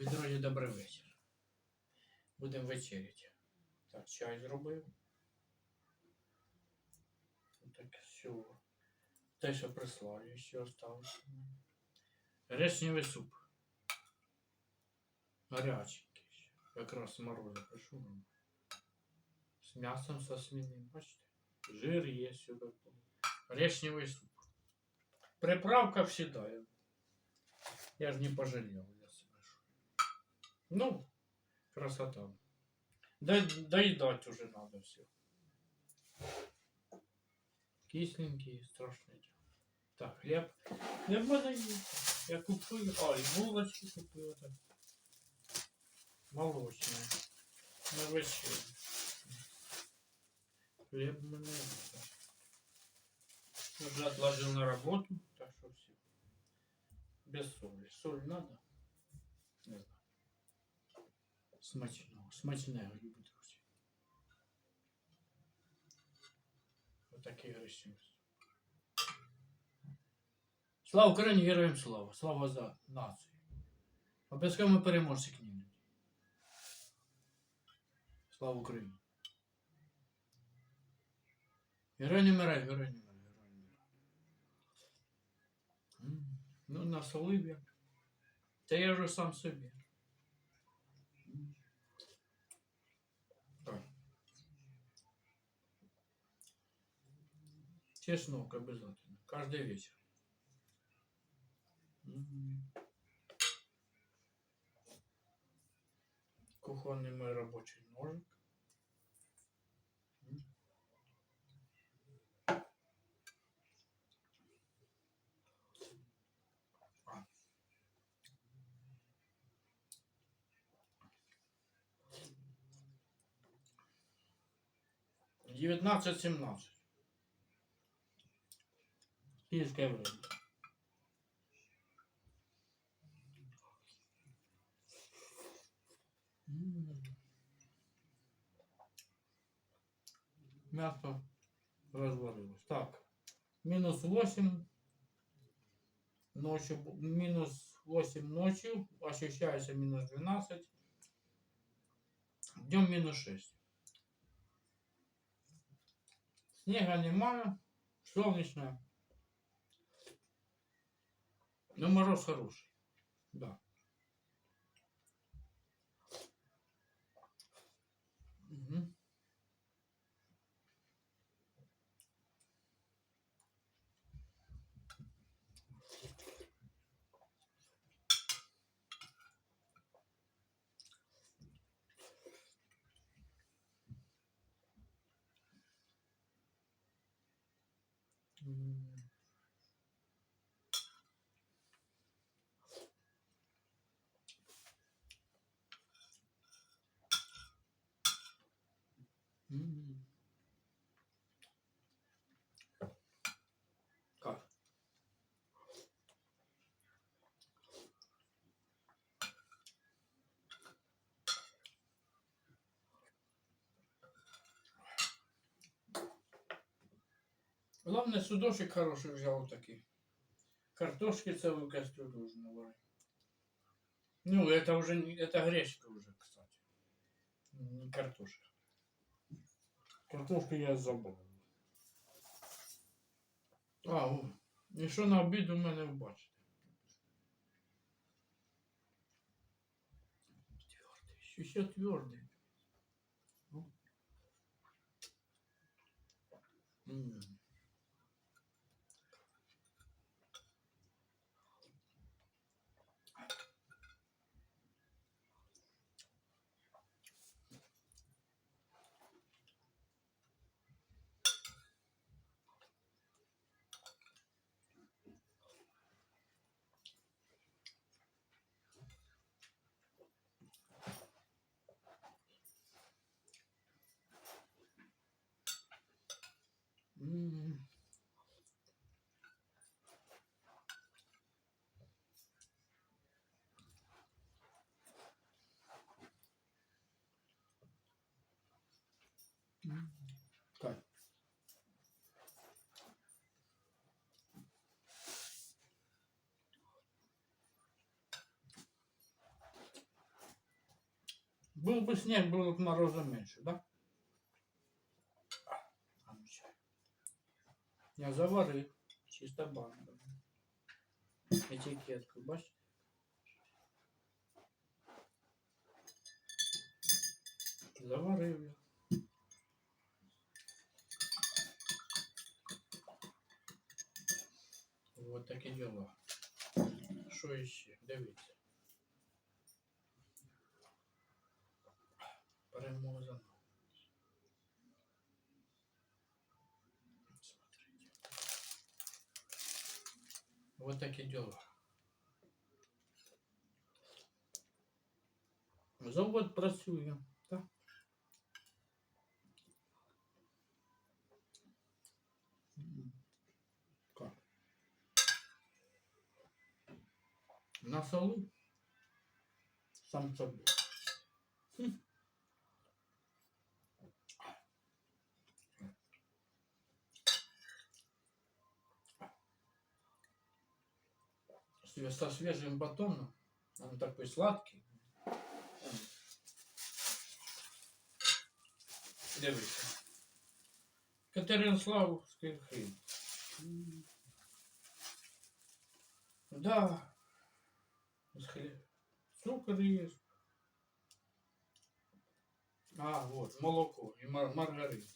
Любі добрий вечір. Будемо вечеряти. Так, чай зробив. Так, все. Те, що прислали, ще осталось. Гречневий суп. Гаряченький ще. Якраз мороза прийшов. З м'ясом со свиним, бачите? Жир є сюди. Гречневий суп. Приправка всегда. Я ж не пожалел. Ну, красота. Да, доедать уже надо все. Кисленький, страшный. Так, хлеб. Хлеб надо есть. Я купил. А, и булочки купил. Это. Молочные. На вечер. Хлеб меня. это. Уже отложил на работу, так что все. Без соли. Соль надо? Не знаю. Смачного. Смачного, любі друзі. Отакий гречневий. Слава Україні, героям слава! Слава за націю! Обов'язково ми переможці книги. Слава Україні! Герой не вмирай, герой не вмирай, герой не вмирай. Ну, насолив я. Та я вже сам собі. Чеснок обязательно. Каждый вечер. Кухонный мой рабочий ножик. Девятнадцать семнадцать. Киевское время. М. Мясо разварилось. Так, минус 8 ночью, минус 8 ночью, ощущается минус 12, днем минус 6. Снега немає, солнечно. Но мороз хороший. Да. Мгм. М. М. Как? Главное, судочек хороший взял такой. Картошки целую кастрюлю уже наварить. Ну, это уже не, это гречка уже, кстати. Не картошка. Картошку я забув. А, о, і що на обід у мене бачите? Твердий, ще, ще твердий. Ну. Был бы снег, было бы мороза меньше, да? А ну чай. Я заварив. Чиста банка. Етикетку, бачите? Заварив я. Вот такі діла. Що іще? Дивіться. Перемога за нами. Смотрите. Вот такі діла. Завод працює, так? М. Как? На солу сам собі. Со свежим батоном, он такой сладкий. Дивіться. Катеринславський хліб. М. Да. З хліб. Цукор есть. А, вот, молоко и мар- маргарин.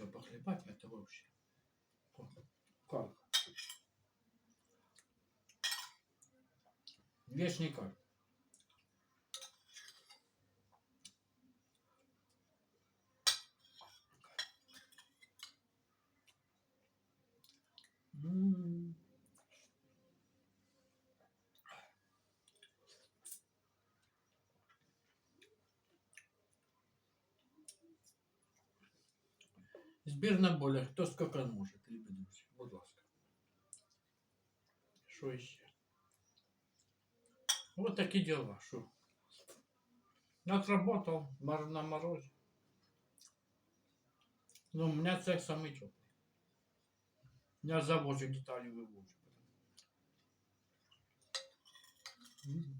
Горячего похлебать это вообще. Как? Вещь никак. Збір на боля, хто скільки може, любі друзі, будь ласка. Що ще? Вот такі дела, що? Отработал мор- на морозе. Ну, у меня цех самый теплый. Я завожу детали вывожу. М.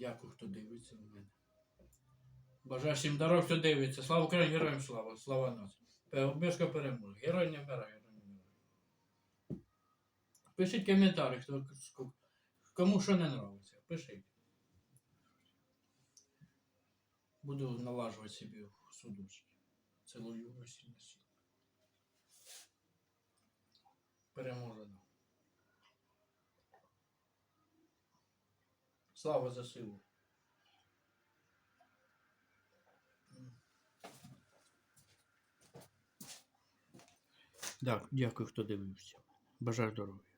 Дякую, хто дивиться на мене. Бажаю всім здоров, хто дивиться. Слава Україні, героям слава, слава нації. Обов'язково переможе. Герой не вмирає, герой не вмирає. Пишіть коментарі, хто, кому що не нравиться. Пишіть. Буду налаживать себе судочки. Целую сіль. Переможено. Слава за силу. Так, дякую, хто дивився. Бажаю здоров'я.